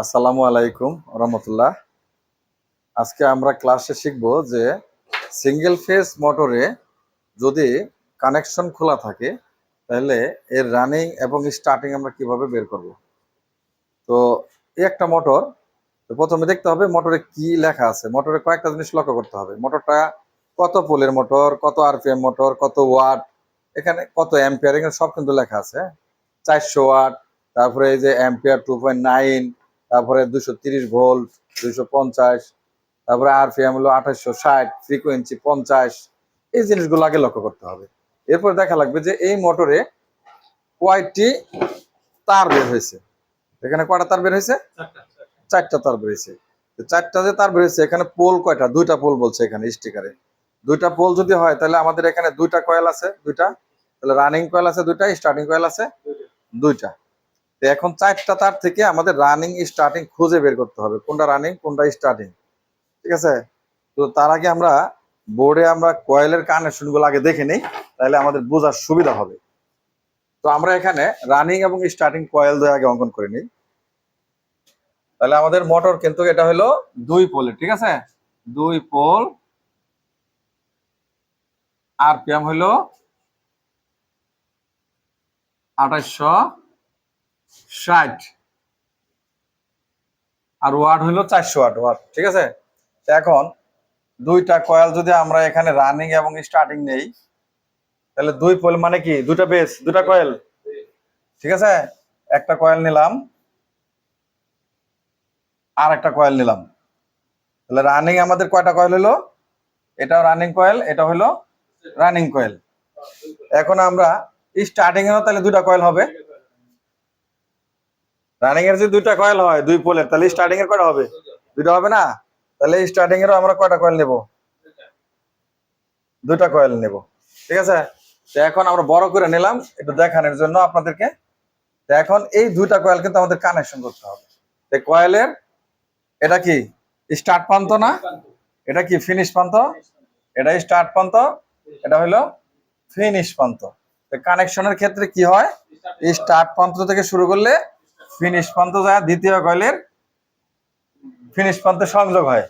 আসসালামু আলাইকুম, রহমতুল্লাহ। আজকে আমরা ক্লাসে শিখব যে সিঙ্গেল ফেস মোটরে যদি কানেকশন খোলা থাকে, তাহলে এর রানিং এবং স্টার্টিং আমরা কীভাবে বের করব? তো এই একটা মোটর তো প্রথমে দেখতে হবে মোটরে কি লেখা আছে। মোটরে কয়েকটা জিনিস লক্ষ্য করতে হবে। মোটরটা কত পোলের মোটর কত আরপিএম মোটর কত ওয়াট এখানে কত অ্যাম্পিয়ার এখানে সব কিন্তু লেখা আছে? চারশো ওয়াট তারপরে এই যে অ্যাম্পিয়ার টু পয়েন্ট নাইন তারপরে দুশো তিরিশ ভোল্ট দুশো পঞ্চাশ, তারপরে আরপিএম হলো আঠাশশো ষাট, ফ্রিকোয়েন্সি পঞ্চাশ। এই জিনিসগুলো আগে লক্ষ্য করতে হবে। এরপর দেখা লাগবে যে এই মোটরে কয়টি তার বের হয়েছে? এখানে কয়টা তার বের হয়েছে? চারটা তার বের হয়েছে। চারটা যে তার বের হয়েছে, এখানে পোল কয়টা? দুইটা পোল বলছে এখানে স্টিকারে। দুইটা পোল যদি হয়, তাহলে আমাদের এখানে দুইটা কয়েল আছে, দুইটা। তাহলে রানিং কয়েল আছে, দুইটা। স্টার্টিং কয়েল আছে, দুইটা। তো এখন চারটা তার থেকে আমাদের রানিং স্টার্টিং খুঁজে বের করতে হবে। কোনটা রানিং কোনটা স্টার্টিং ঠিক আছে? তো তার আগে আমরা বোর্ডে আমরা কয়েলের কানেকশনগুলো আগে দেখে নিই, তাহলে আমাদের বোঝার সুবিধা হবে। তো আমরা এখানে রানিং এবং স্টার্টিং কয়েল দিয়ে আগে অঙ্কন করে নিই। তাহলে আমাদের মোটর কিন্তু এটা হলো দুই পোলের ঠিক আছে? দুই পোল আরপিএম হলো আঠাশশো ষাট। আর ওয়াট হলো চারশো ওয়াট ওয়াট ঠিক আছে? এখন দুইটা কয়েল যদি আমরা এখানে রানিং এবং স্টার্টিং নেই, তাহলে দুই পোল মানে কি? দুটা বেস দুটা কয়েল। ঠিক আছে? একটা কয়েল নিলাম আর একটা কয়েল নিলাম। তাহলে রানিং আমাদের কয়টা কয়েল হলো? এটাও রানিং কয়েল, এটা হলো রানিং কয়েল। এখন আমরা স্টার্টিং এও তাহলে দুটা কয়েল হবে। রানিং এর যদি দুইটা কয়েল হয়, দুই পোলের তাহলে স্টার্টিং এর কয়টা হবে? দুইটা হবে না? তাহলে স্টার্টিং এরও আমরা কয়টা কয়েল নেব? দুটা কয়েল নেব। ঠিক আছে? তো এখন আমরা বড় করে নিলাম, একটু দেখানোর জন্য আপনাদেরকে। তো এখন এই দুইটা কয়েল কিন্তু আমাদের কানেকশন করতে হবে। তো কয়েলের এটা কি? স্টার্ট প্রান্ত না? এটা কি? ফিনিশ প্রান্ত? এটা স্টার্ট প্রান্ত, এটা হলো ফিনিশ প্রান্ত। কানেকশনের ক্ষেত্রে কি হয়? স্টার্ট প্রান্ত থেকে শুরু করলে ফিনিশ প্রান্ত যায় দ্বিতীয় কয়েলের ফিনিশ প্রান্তে সংযোগ হয়।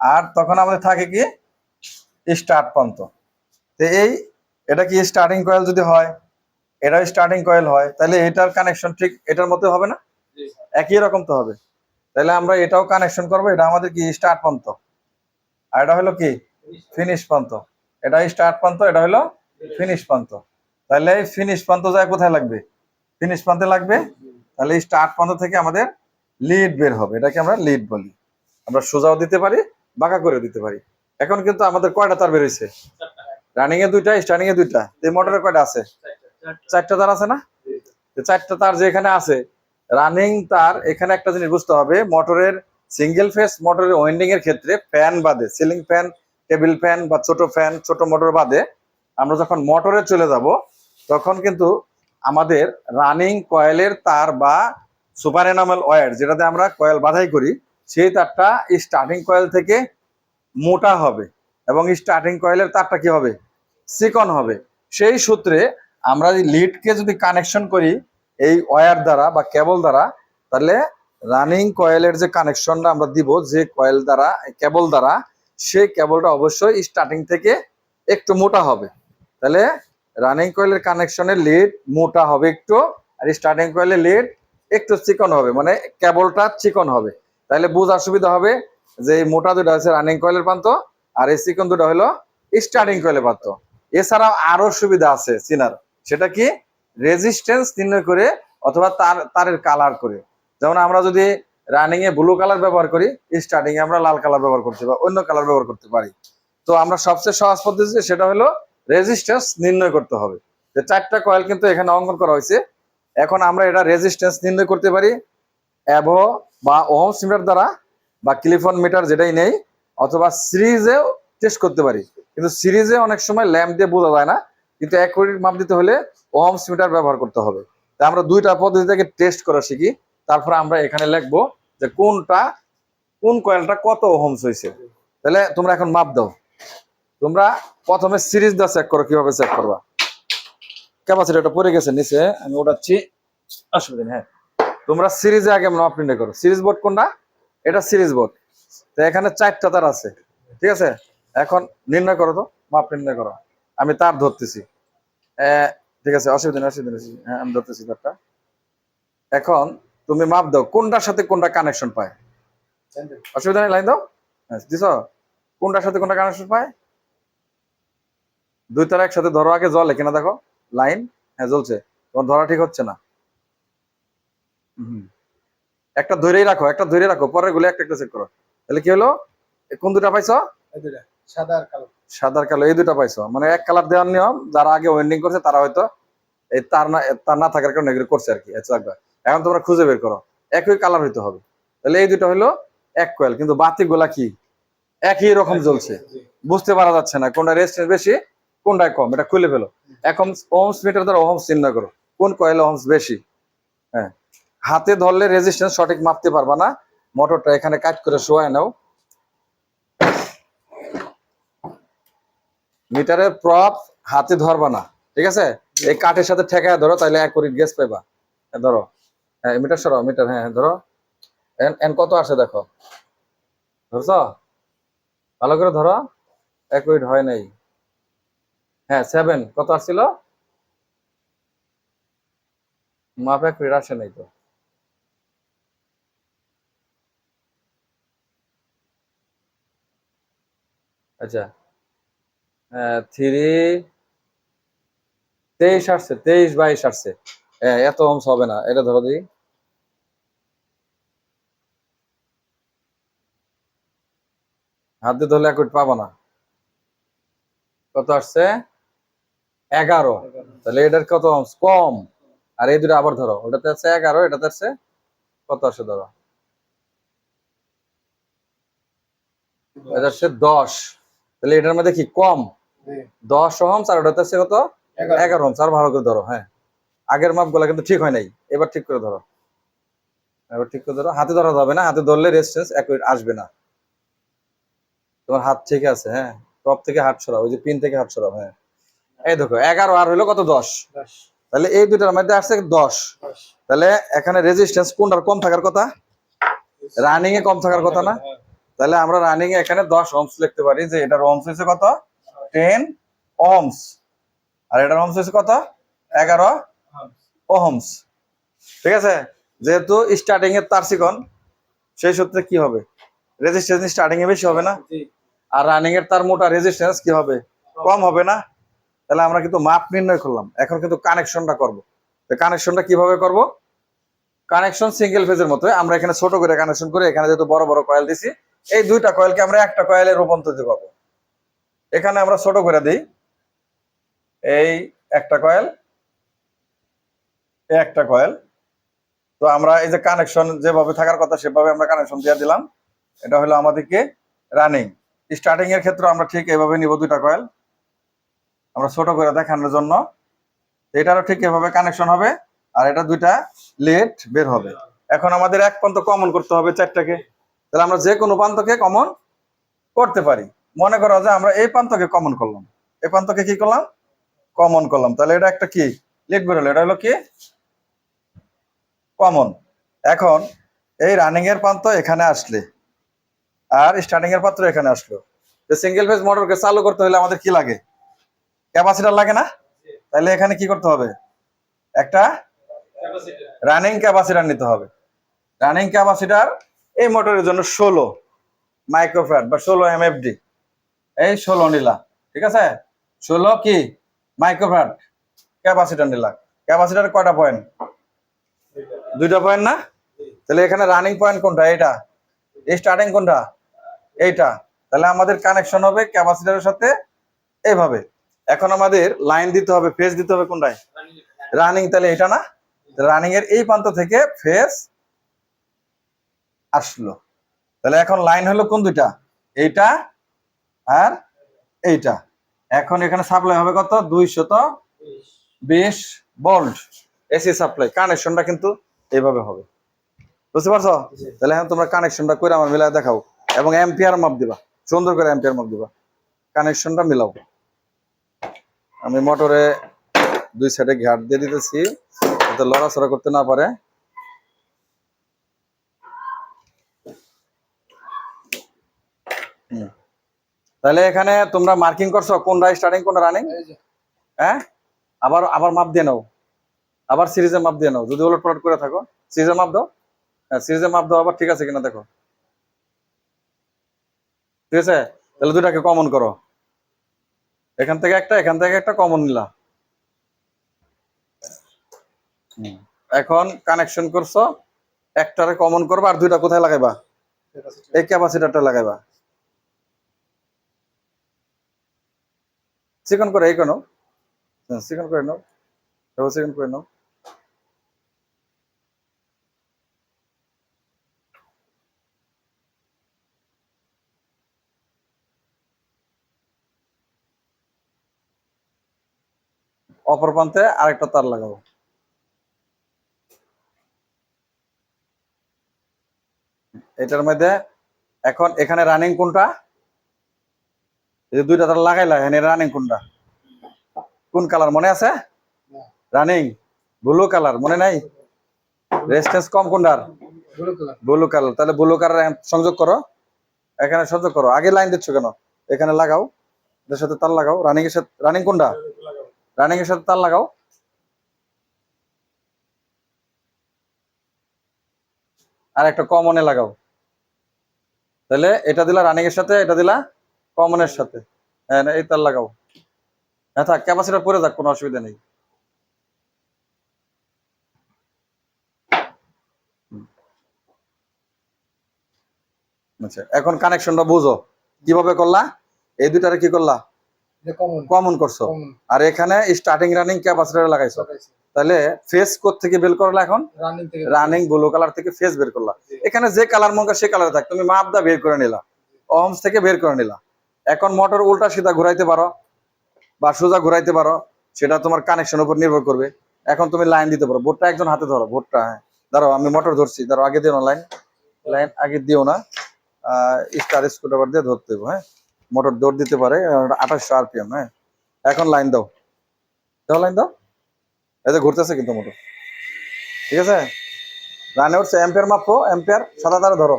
আর তখন আমাদের থাকে কি? স্টার্ট প্রান্ত তো এই এটা কি স্টার্টিং কয়েল যদি হয় এটা স্টার্টিং কয়েল হয় তাহলে এটার কানেকশন ঠিক এটার মতো হবে না? একই রকম তো হবে। তাহলে আমরা এটাও কানেকশন করব এটা আমাদের কি? স্টার্ট প্রান্ত আর এটা হলো কি? ফিনিশ প্রান্ত এটা স্টার্ট প্রান্ত এটা হলো ফিনিশ প্রান্ত তাহলে এই ফিনিশ প্রান্ত যায় কোথায় লাগবে? ফিনিশ প্রান্তে লাগবে? তাহলে স্টার্ট প্রান্ত থেকে আমাদের লিড বের হবে। এটাকে আমরা লিড বলি। আমরা সোজাও দিতে পারি, বাঁকা করে দিতে পারি। এখন কিন্তু আমাদের কয়টা তার বেরোইছে? রানিং এ দুইটা স্টার্টিং এ দুইটা। এই মোটরে কয়টা আছে? চারটা তার আছে না? চারটা তার যে এখানে আছে রানিং তার এখানে একটা জিনিস বুঝতে হবে মোটরের সিঙ্গেল ফেস মোটরের ওয়েন্ডিং এর ক্ষেত্রে ফ্যান বাদে সিলিং ফ্যান টেবিল ফ্যান বা ছোট ফ্যান ছোট মোটর বাদে, আমরা যখন মোটরে চলে যাব, তখন কিন্তু আমাদের রানিং কয়েলের তার বা সুপার এনামেল ওয়ার যেটাতে আমরা কয়েল বাধাই করি, সেই তারটা স্টার্টিং কয়েল থেকে মোটা হবে। এবং স্টার্টিং কয়েলের তারটা কি হবে? চিকন হবে। সেই সূত্রে আমরা লিডকে যদি কানেকশন করি, এই ওয়্যার দ্বারা বা কেবল দ্বারা, তাহলে রানিং কয়েলের যে কানেকশনটা আমরা দিব, যে কয়েল দ্বারা কেবল দ্বারা, সেই কেবলটা অবশ্যই স্টার্টিং থেকে একটু মোটা হবে। তাহলে রানিং কয়েলের কানেকশনের লিড মোটা হবে একটু, আর স্টার্টিং কয়েলের লিড একটু চিকন হবে মানে কেবলটা চিকন হবে। তাহলে বোঝার সুবিধা হবে যে এই মোটা দুটা আছে রানিং কয়েলের প্রান্ত, আর এই চিকন দুটা হলো স্টার্টিং কয়েলের প্রান্ত। এছাড়াও আরও সুবিধা আছে চিনার, সেটা কি? রেজিস্ট্যান্স নির্ণয় করে অথবা তার, তারের কালার করে। যেমন আমরা যদি রানিং এ ব্লু কালার ব্যবহার করি স্টার্টিং এ আমরা লাল কালার ব্যবহার করতে বা অন্য কালার ব্যবহার করতে পারি। তো আমরা সবচেয়ে সহজ পদ্ধতি সেটা হলো রেজিস্ট্যান্স নির্ণয় করতে হবে। যে চারটা কয়েল কিন্তু এখানে অঙ্কন করা হয়েছে। এখন আমরা এটা রেজিস্ট্যান্স নির্ণয় করতে পারি। অ্যাভো বা ওহমস মিটার দ্বারা বা ক্লিফন মিটার যেটাই নেই, অথবা সিরিজেও টেস্ট করতে পারি। কিন্তু সিরিজে অনেক সময় ল্যাম্প দিয়ে বোঝা যায় না। কিন্তু এক কোটির মাপ দিতে হলে ওহমস মিটার ব্যবহার করতে হবে। তাই আমরা দুইটা পদ্ধতি থেকে টেস্ট করা শিখি। তারপর আমরা এখানে লিখব যে কোনটা, কোন কয়েলটা কত ওহমস হয়েছে। তাহলে তোমরা এখন মাপ দাও। তোমরা প্রথমে সিরিজ দা চেক করো কীভাবে চেক করবা। ক্যাপাসিটি ওটা পড়ে গেছে নিচে আমি ওটাচ্ছি অসুবিধা নেই হ্যাঁ। তোমরা সিরিজে আগে মাপ নির্ণয় করো সিরিজ বোর্ড কোনটা? এটা সিরিজ বোর্ড। তো এখানে চারটা তার আছে ঠিক আছে? এখন নির্ণয় করো তো মাপ নির্ণয় করো। আমি তার ধরতেছি। ঠিক আছে অসুবিধা নেই অসুবিধা নেই হ্যাঁ আমি ধরতেছি তারটা। এখন তুমি মাপ দাও কোনটার সাথে কোনটা কানেকশন পায়। অসুবিধা নেই লাইন দাও। হ্যাঁ দিছ? কোনটার সাথে কোনটা কানেকশন পায়? দুই তারা একসাথে ধরো আগে জলে কিনা দেখো লাইন হ্যাঁ জ্বলছে। তোমার ধরা ঠিক হচ্ছে না। একটা ধরেই রাখো একটা ধরে রাখো পরেরগুলো একটা একটা চেক করো। তাহলে কি হলো? কোন দুটা পাইছো? সাদা আর কালো। সাদার কালো এই দুটা পাইছো। মানে এক কালার দেওয়ার নিয়ম যারা আগে ওয়েন্ডিং করছে তারা হয়তো এই তার না তার না থাকার কারণে এগুলো করছে আর কি এখন তোমরা খুঁজে বের করো একই কালার হইতে হবে। তাহলে এই দুটো হলো এক কয়েল কিন্তু বাতি গুলা কি? একই রকম জ্বলছে। বুঝতে পারা যাচ্ছে না কোনটা রেজিস্ট্যান্স বেশি কোনটায় কম? এটা খুলে ফেলো। এখন ওহমস মিটার দ্বারা ওহমস চিন্তা করো। কোন কয়েল ওহমস বেশি? হ্যাঁ। হাতে ধরলে রেজিস্ট্যান্স সঠিক মাপতে পারবা না। মোটরটা এখানে কাট করে শোয়ায় নাও। মিটারের প্রপ হাতে ধরবা না। ঠিক আছে? এই কাঠের সাথে ঠেকায় ধরো তাহলে এক কোটি গ্যাস পাইবা। ধরো। হ্যাঁ মিটার সরো মিটার হ্যাঁ ধরো। এন কত আসে দেখো? ধরছ? ভালো করে ধরো। এক হয় নাই। হ্যাঁ সেভেন কত আসছিল? মাপ কোটি আসে নাই তো। আচ্ছা থ্রি তেইশ আসছে তেইশ বাইশ আসছে। হ্যাঁ, এত অংশ হবে না। এটা ধরো দিই হাত দিয়ে ধরলে এক পাবো না। কত আসছে? এগারো। তাহলে এটার কত অংশ? কম। আর এই দুটো আবার ধরো ওটাতে আছে এগারো এটাতে আছে কত আসে ধরো? এটা হচ্ছে দশ। তাহলে এটার মধ্যে কি? কম। দশ ওহমস আর ওটাতে আছে কত? এগারো। ওহমস আর ভালো করে ধরো হ্যাঁ। আগের মাপগুলা কিন্তু ঠিক হয় নাই। এবার ঠিক করে ধরো। এবার ঠিক করে ধরো। হাতে ধরা যাবে না হাতে ধরলে রেজিস্ট্যান্স একই আসবে না। তোমার হাত ঠিক আছে হ্যাঁ। টপ থেকে হাত সরাও ওই যে পিন থেকে হাত সরাও হ্যাঁ। এই দেখো এগারো আর হইল কত? দশ। তাহলে এই দুটার মধ্যে আসছে দশ। তাহলে এখানে রেজিস্ট্যান্স কোনটার কম থাকার কথা? রানিং এ কম থাকার কথা না? হ্যাঁ, তাহলে আমরা রানিং এ এখানে দশ ওহমস লিখতে পারি যে এটার ওহমস হয়েছে কত? টেন ওহমস আর এটার ওহমস হচ্ছে কত? এগারো। ওহমস ঠিক আছে? যেহেতু স্টার্টিং এর তার চিকন সেই সূত্রে কি হবে? রেজিস্ট্যান্স স্টার্টিং এ বেশি হবে না? আর রানিং এর তার মোটা রেজিস্ট্যান্স কি হবে? কম হবে না? তাহলে আমরা কিন্তু মাপ নির্ণয় করলাম। এখন কিন্তু কানেকশনটা করব। কানেকশনটা কীভাবে করব? কানেকশন সিঙ্গেল ফেজের মতো আমরা এখানে ছোট করে কানেকশন করে এখানে যেহেতু বড় বড় কয়েল দিছি, এই দুইটা কয়েলকে আমরা একটা কয়েলে রূপান্তরিত করব। এখানে আমরা ছোট করে দিই। এই একটা কয়েল একটা কয়েল তো আমরা এই যে কানেকশন যেভাবে থাকার কথা, সেভাবে আমরা কানেকশন দিয়ে দিলাম। এটা হলো আমাদেরকে রানিং স্টার্টিং এর ক্ষেত্রে আমরা ঠিক এভাবে নিব দুইটা কয়েল আমরা ছোট করে দেখানোর জন্য। এটারও ঠিক এভাবে কানেকশন হবে, আর এটা দুইটা লেট বের হবে। এখন আমাদের এক প্রান্ত কমন করতে হবে চারটাকে। তাহলে আমরা যে কোনো প্রান্তকে কমন করতে পারি। মনে করো যে আমরা এই প্রান্তকে কমন করলাম। এই প্রান্তকে কি করলাম? কমন করলাম। তাহলে এটা একটা কি? লেট বের হলো। এটা হলো কি? কমন এখন এই রানিং এর প্রান্ত এখানে আসলে, আর স্টার্টিং এর পাত্র এখানে আসলো। সিঙ্গেল ফেজ মোটরকে চালু করতে হলে আমাদের কি লাগে? ক্যাপাসিটার লাগে না? তাহলে এখানে কি করতে হবে? একটা রানিং ক্যাপাসিটার নিতে হবে। রানিং ক্যাপাসিটার এই মোটরের জন্য ষোলো মাইক্রোফ্যাট বা ষোলো এমএফডি। এই ষোলো নিলা, ঠিক আছে? ষোলো কি? মাইক্রোফ্যাট ক্যাপাসিটার নিলা। ক্যাপাসিটার কয়টা পয়েন্ট দুইটা পয়েন্ট না? তাহলে এখানে রানিং পয়েন্ট কোনটা? এটা এই স্টার্টিং কোনটা? এইটা। তাহলে আমাদের কানেকশন হবে ক্যাপাসিটারের সাথে এইভাবে। এখন আমাদের লাইন দিতে হবে ফেজ দিতে হবে কোনটায়? রানিং তাহলে এটা না? রানিং এর এই প্রান্ত থেকে ফেজ আসলো। তাহলে এখন লাইন হলো কোন দুইটা? এইটা আর এইটা। এখন এখানে সাপ্লাই হবে কত? দুইশত বিশ ভোল্ট এসি সাপ্লাই কানেকশনটা কিন্তু এইভাবে হবে। বুঝতে পারছ? তাহলে এখন তোমরা কানেকশনটা করে আমার মিলাই দেখাও এবং এম্পিয়ার মাপ দিবা। সুন্দর করে এম্পিয়ার মাপ দিবা। কানেকশনটা মিলাও। আমি মোটরে দুই সাইডে ঘাট দিয়ে দিতেছি যাতে লড়াচড়া করতে না পারে। তাহলে এখানে তোমরা মার্কিং করছ কোনটা স্টার্টিং কোনটা রানিং হ্যাঁ? আবার আবার মাপ দিয়ে নাও। আবার সিরিজে মাপ দিয়ে নাও। যদি ওলট পলট করে থাকো। সিরিজে মাপ দাও। হ্যাঁ সিরিজে মাপ দাও আবার ঠিক আছে কিনা দেখো। ঠিক আছে? তাহলে দুটাকে কমন করো। এখান থেকে একটা এখান থেকে একটা কমন নিলাম। এখন কানেকশন করছ একটারে কমন করবা আর দুইটা কোথায় লাগাইবা? এই ক্যাপাসিটারটা লাগাইবা। চিকন করে এই কেন। চিকন করে নাও। চিকন করে নাও। অপর প্রান্তে আরেকটা তার লাগাবো। এটার মধ্যে এখন এখানে রানিং কোনটা? দুইটা তার লাগাইলা, এখানে রানিং কোনটা? কোন কালার মনে আছে? রানিং ব্লু কালার মনে নাই? রেজিস্ট্যান্স কম কোনটার? ব্লু কালার ব্লু কালার তাহলে ব্লু কালার সংযোগ করো। এখানে সংযোগ করো। আগে লাইন দিচ্ছ কেন? এখানে লাগাও। এটার সাথে তার লাগাও। রানিং এর সাথে রানিং কোনটা? রানিং এর সাথে তার লাগাও। আর একটা কমনে লাগাও। তাহলে এটা দিলা রানিং এর সাথে, এটা দিলা কমনের সাথে। হ্যাঁ এই তার লাগাও। হ্যাঁ থাক ক্যাপাসিটার পরে যাক, কোনো অসুবিধা নেই। আচ্ছা এখন কানেকশনটা বুঝো। কীভাবে করলা? এই দুইটারে কি করলা? কমন করছ? আর এখানে স্টার্টিং রানিং ক্যাপাসিটার লাগাইছো। তাহলে ফেস কোড থেকে বের করলা এখন? রানিং ব্লু কালার থেকে ফেস বের করলা। এখানে যে কালার মঙ্গা সে কালার থাক। তুমি মাপ দা বের করে নিলা। অহমস থেকে বের করে নিলা। এখন মোটর উল্টা সিধা ঘুরাইতে পারো বা সোজা ঘুরাইতে পারো সেটা তোমার কানেকশন উপর নির্ভর করবে। এখন তুমি লাইন দিতে পারো। বোর্ডটা একজন হাতে ধরো বোর্ডটা হ্যাঁ। ধরো আমি মোটর ধরছি। ধরো আগে দিও না লাইন লাইন আগে দিও না। স্টার স্কুটার দিয়ে ধরতে হবে হ্যাঁ। মোটর দৌড় দিতে পারে আঠাশশো আরপিএম হ্যাঁ? এখন লাইন দাও। দাও লাইন দাও। যে ঘুরতেছে কিন্তু মোটর। ঠিক আছে? রানে উঠছে এম্পিয়ার মাপো এম্পিয়ার সাদা তারা ধরো।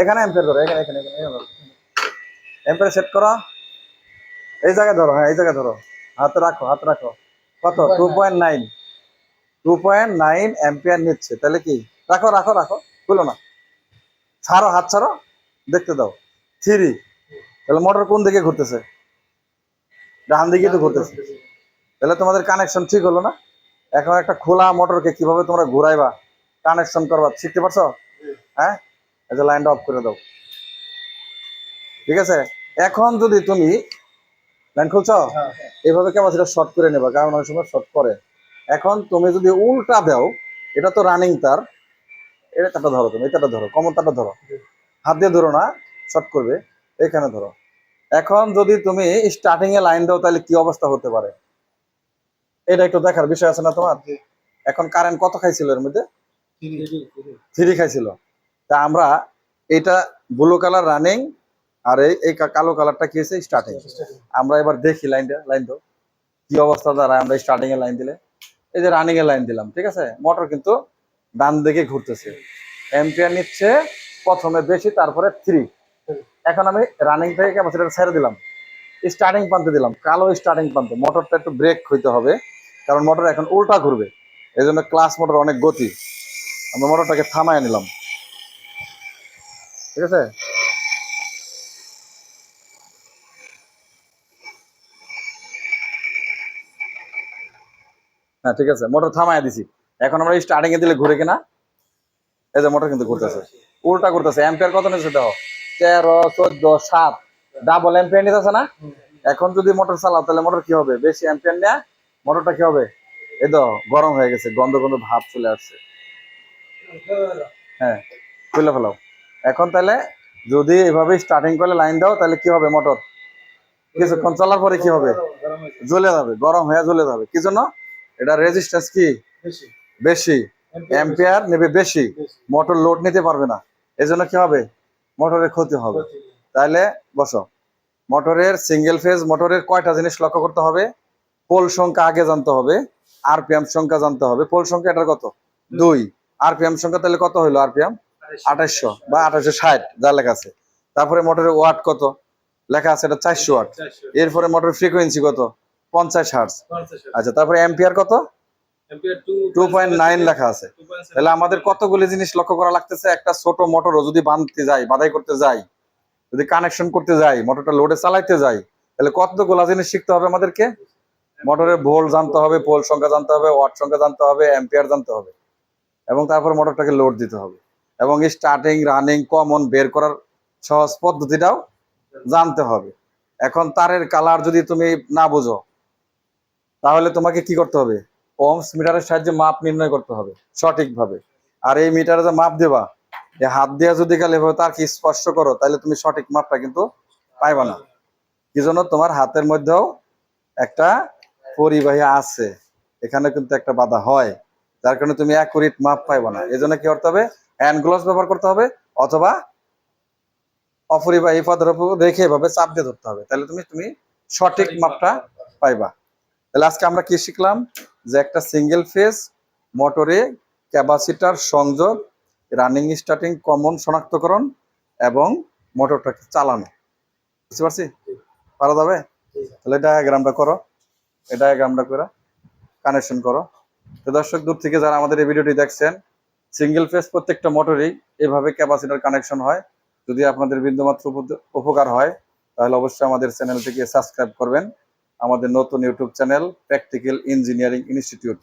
এখানে এম্পিয়ার ধরো, এখানে এখানে এখানে এম্পিয়ার সেট করো। এই জায়গায় ধরো হ্যাঁ এই জায়গায় ধরো। হাতে রাখো হাতে রাখো। কত? Two point nine two point nine ampere নিচ্ছে। তাহলে কি? রাখো রাখো রাখো। খুলো না। ছাড়ো, হাত ছাড়ো। দেখতে দাও। থ্রি তাহলে মোটর কোন দিকে ঘুরতেছে? ডান দিকে তো ঘুরতেছে। তাহলে তোমাদের কানেকশন ঠিক হলো না? এখন একটা খোলা মোটরকে কীভাবে তোমরা ঘুরাইবা? কানেকশন করবা শিখতে পারছ? হ্যাঁ? এই যে লাইনটা অফ করে দাও। ঠিক আছে? এখন যদি তুমি লাইন খুলছো হ্যাঁ কেমন সেটা শর্ট করে নেবা কারণ অনেক সময় শর্ট করে। এখন তুমি যদি উল্টা দাও এটা তো রানিং তার। এটা তারটা ধরো তুমি এটা ধরো কমন তারটা ধরো হাত দিয়ে ধরো না শর্ট করবে। এখানে ধরো। এখন যদি তুমি স্টার্টিং এ লাইন দাও তাহলে কি অবস্থা হতে পারে? এটা একটু দেখার বিষয় আছে না তোমার? এখন কারেন্ট কত খাইছিল এর মধ্যে? থ্রি খাইছিল। তা আমরা এটা ব্লু কালার রানিং আর এই কালো কালারটা কি হয়েছে? স্টার্টিং আমরা এবার দেখি লাইনটা লাইন তো কি অবস্থা দাঁড়ায় আমরা স্টার্টিং এ লাইন দিলে? এই যে রানিং এ লাইন দিলাম ঠিক আছে? মোটর কিন্তু ডান দিকে ঘুরতেছে। এম্পিয়ার নিচ্ছে প্রথমে বেশি তারপরে থ্রি এখন আমি রানিং থেকে ক্যাপাসিটার ছেড়ে দিলাম। স্টার্টিং প্রান্তে দিলাম। কালো স্টার্টিং প্রান্তে। মোটরটা একটু ব্রেক হইতে হবে কারণ মোটর এখন উল্টা ঘুরবে। এই জন্য ক্লাস মোটর অনেক গতি। আমরা মোটরটাকে থামায় নিলাম। ঠিক আছে? হ্যাঁ ঠিক আছে। মোটর থামায় দিছি। এখন আমরা স্টার্টিং এ দিলে ঘুরে কিনা? এই যে মোটর কিন্তু ঘুরতেছে। উল্টা ঘুরতেছে। অ্যাম্পিয়ার কত নিচ্ছে দেখো? তেরো চোদ্দ সাত। ডাবল অ্যাম্পিয়ার নিতেছে না? এখন যদি মোটর চালাও তাহলে মোটর কি হবে? বেশি নেয়া মোটরটা কি হবে? এই তো গরম হয়ে গেছে গন্ধ গন্ধ ভাব চলে আসছে। হ্যাঁ খুলে ফেলাও। এখন তাহলে যদি এভাবে স্টার্টিং করলে লাইন দাও তাহলে কি হবে মোটর কিছুক্ষণ চলার পরে কি হবে? জ্বলে যাবে গরম হয়ে জ্বলে যাবে। কি জন্য? এটা রেজিস্ট্যান্স কি? বেশি। বেশি। নেবে বেশি। মোটর লোড নিতে পারবে না। এজন্য কি হবে? মোটরের ক্ষতি হবে। তাহলে বসো। মোটরের সিঙ্গেল ফেজ মোটরের কয়টা জিনিস লক্ষ্য করতে হবে? পোল সংখ্যা আগে জানতে হবে আরপিএম সংখ্যা জানতে হবে। পোল সংখ্যা এটার কত? দুই। আরপিএম সংখ্যা তাহলে কত হইল আরপিএম আঠাশশো বা আঠাশশো ষাট যা লেখা আছে। তারপরে মোটরের ওয়াট কত? লেখা আছে এটা চারশো ওয়াট এরপরে মোটর ফ্রিকোয়েন্সি কত? পঞ্চাশ হার্স আচ্ছা তারপরে এম্পিয়ার কত? টু পয়েন্ট নাইন লেখা আছে। তাহলে আমাদের কতগুলি জিনিস লক্ষ্য করা লাগতেছে? একটা ছোট মোটরও যদি বাঁধতে যাই বাধাই করতে যাই যদি কানেকশন করতে যাই মোটরটা লোডে চালাইতে যাই তাহলে কতগুলা জিনিস শিখতে হবে আমাদেরকে? মোটরের ভোল্ট জানতে হবে পোল সংখ্যা জানতে হবে ওয়াট সংখ্যা জানতে হবে অ্যাম্পিয়ার জানতে হবে। এবং তারপর মোটরটাকে লোড দিতে হবে। এবং স্টার্টিং রানিং কমন বের করার সহজ পদ্ধতিটাও জানতে হবে। এখন তারের কালার যদি তুমি না বুঝো তাহলে তোমাকে কি করতে হবে? ওমস মিটারের সাহায্যে মাপ নির্ণয় করতে হবে, সঠিকভাবে। আর এই মিটারে যে মাপ দেবা হাত দিয়ে যদি গেলে তার কি স্পর্শ করো তাহলে তুমি সঠিক মাপটা কিন্তু পাইবা না। কি জন্য তোমার হাতের মধ্যেও একটা পরিবাহী আছে, এখানে কিন্তু একটা বাধা হয়, যার কারণে তুমি অ্যাকুরেট মাপ পাইবা না। এই জন্য কি করতে হবে হ্যান্ড গ্লোভস ব্যবহার করতে হবে, অথবা অপরিবাহী পদের উপর রেখে এভাবে চাপ দিয়ে ধরতে হবে তাহলে তুমি তুমি সঠিক মাপটা পাইবা। তাহলে আজকে আমরা কি শিখলাম যে একটা সিঙ্গেল ফেজ মোটরে ক্যাপাসিটার সংযোগ রানিং স্টার্টিং কমন শনাক্তকরণ এবং মোটরটাকে চালানো। বুঝতে পারছি? পারা যাবে? তাহলে ডায়াগ্রামটা করো। এই ডায়াগ্রামটা করে কানেকশন করো। তো দর্শক দূর থেকে যারা আমাদের এই ভিডিওটি দেখছেন সিঙ্গেল ফেজ প্রত্যেকটা মোটরেই এভাবে ক্যাপাসিটার কানেকশন হয়। যদি আপনাদের বিন্দুমাত্র উপকার হয় তাহলে অবশ্যই আমাদের চ্যানেলটিকে সাবস্ক্রাইব করবেন। আমাদের নতুন YouTube channel practical engineering institute.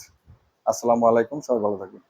আসসালামু আলাইকুম সবাই ভালো থাকবেন।